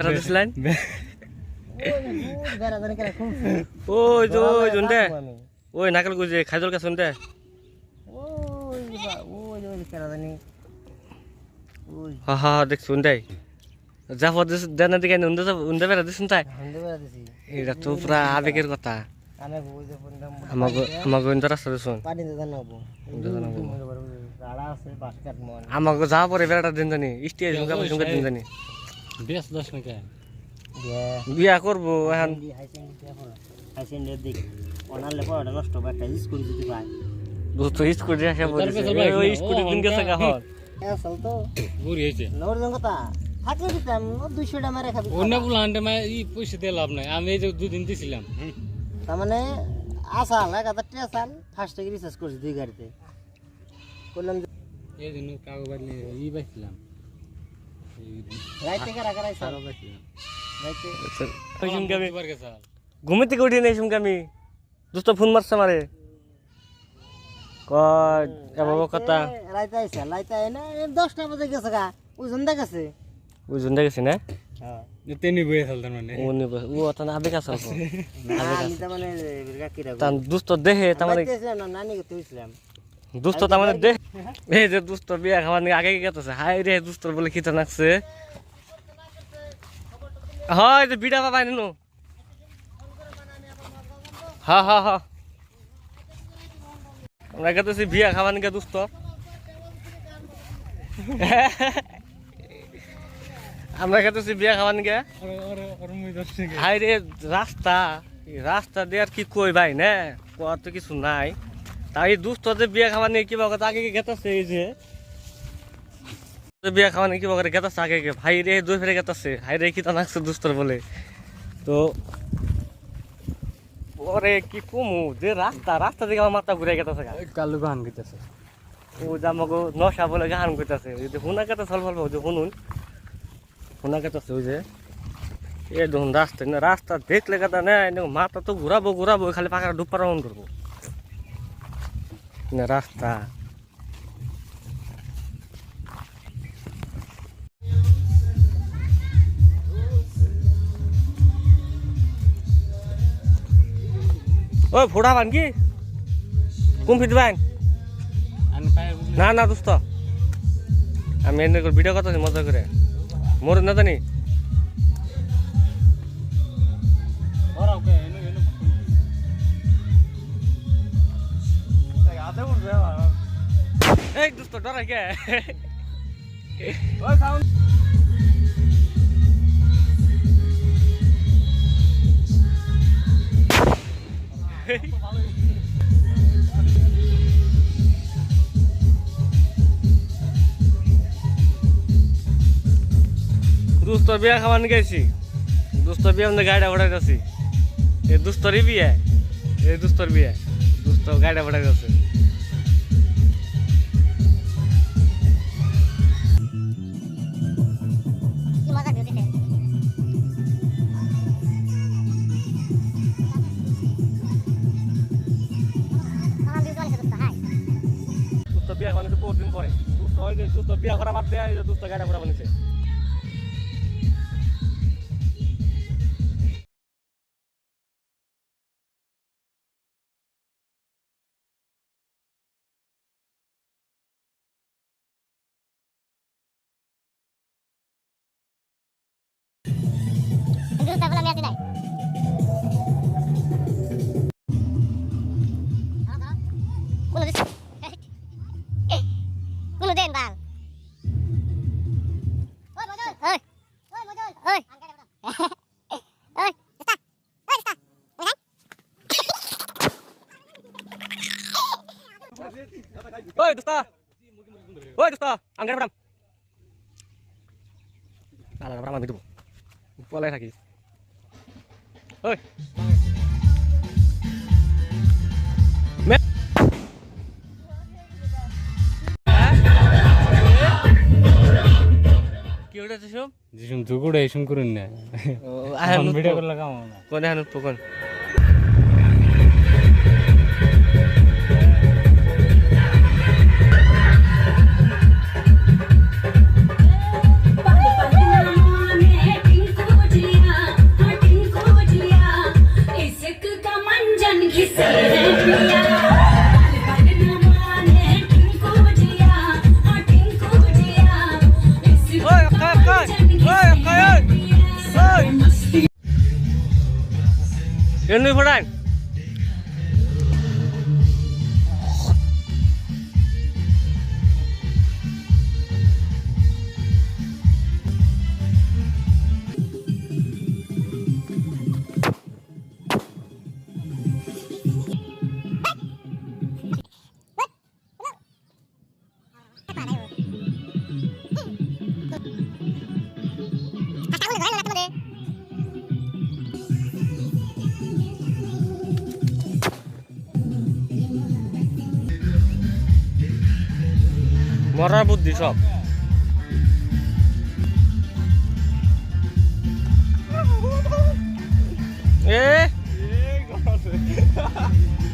দিছিলেন ওই যে ওই আমি ওই নাকাল গুজে খাইজল কাছে শুনতে যে যে যে হা হা দেখ শুনতে যাব দেন দিকে উন্দে উন্দে বেড়া দিছুন তাই এটা তো পুরা আবেগের কথা যে আমাকে আমাকে ইন্দা রাস্তা দিছুন পানি দিতে জানাব রাড়া আছে বাস কাট আমাকে যা পরে বেড়াটা দিন জানি স্টেজ দিন জানি বেশ দশ নাকি? বিয়া করব এখন। নষ্ট হবে একটা স্কুল যদি পায়। দোস্ত স্কুটি আসা পেছনে ওই স্কুটি দিন গেছে কাহর আসল তো। বুড়ি হয়েছে। নর কথা থাকলে দিতাম দুইশো টা মেরে খাবি। অন্য বলে আনতে মানে ই পয়সা দিয়ে লাভ নাই। আমি এই যে দুদিন দিছিলাম। তার মানে আসাল এক হাজার টাকা আসাল ফার্স্ট থেকে রিচার্জ করছি দুই গাড়িতে। করলাম যে এই জন্য কাগজ বাড়ি ই পাইছিলাম ঘুমে থেকে উঠি নাই শুনকে আমি দোস্ত ফোন মারছে মারে এবার কথা রাইতে আইসাল রাইতে আই না দশটা বাজে গেছে গা ওই জন গেছে ওই জুন গেছি না হ্যাঁ তেনি বয়ে খেলতাম মানে ও নিবে ও অত না আবেগ আছে অল্প। না মানে কাকিরা দেহে তার মানে নানি দুস্থ তার মানে দেহ এই যে দুস্থ বিয়া খাওয়ার আগে গেতেছে হাই রে দুস্থ বলে খিতে নাকছে হয় যে বিড়া পাবাই নো হা হা হা। আমরা গেতেছি বিয়া খাওয়ার নিয়ে দুস্থ আমরা গেতেছি বিয়া খাওয়ার নিয়ে। হাই রে, রাস্তা। রাস্তা দিয়ে কি কই ভাই না কত কিছু নাই। তাই দুস্থ যে বিয়া খাওয়া নিয়ে কিবা কথা আগে গেতাছে এই যে? বিয়া খাওয়া নিয়ে কিবা করে গেতাছে আগে ভাই রে দুই ফেরে গেতাছে। হাই রে কি তা নাকছে দুস্তর বলে? তো ওরে কি কমু যে রাস্তা রাস্তা দিকে আমার মাথা ঘুরে গেতাছে। কালু গান গিতেছে। ও যে নশা বলে গান করতেছে ওই যে হুনা কেতা সল ফল যে শুনুন হুনা কেতাছে ওই যে। এ দেখুন রাস্তা না রাস্তা দেখলে কথা না মাথা তো ঘুরাবো ঘুরাবো খালি পাখা ডুপার অন করব। রাস্তা ওই ফোড়া বান কি কোন ফিট বান না না দোস্ত আমি এনে ভিডিও কথা মজা করে মোর না জানি এই দোস্ত ডরাই কে? দোস্তর বিয়া খাবার গেছি। দোস্তর বিয়া আমাদের গাড়ি ওড়াই যাচ্ছি এই দোস্তরই বিয়ে। এই দোস্তর বিয়ে। দোস্ত গাড়ি ওড়াই হয় যে বিয়া করা বাদ দেয় দোস্ত গাড়ি করা বানিয়েছে। ওই মজল ওই ওই দোস্তা ওই দোস্তা ওই দোস্ত ওই দোস্ত আমি গাড়ি ওড়াম কি উঠেছে সব যিশুন দুগুড়ে এসুন করুন না আহান ভিডিও করে লাগাও না কোন Ahan 印度作战。Muara Budi Shop. Eh? eh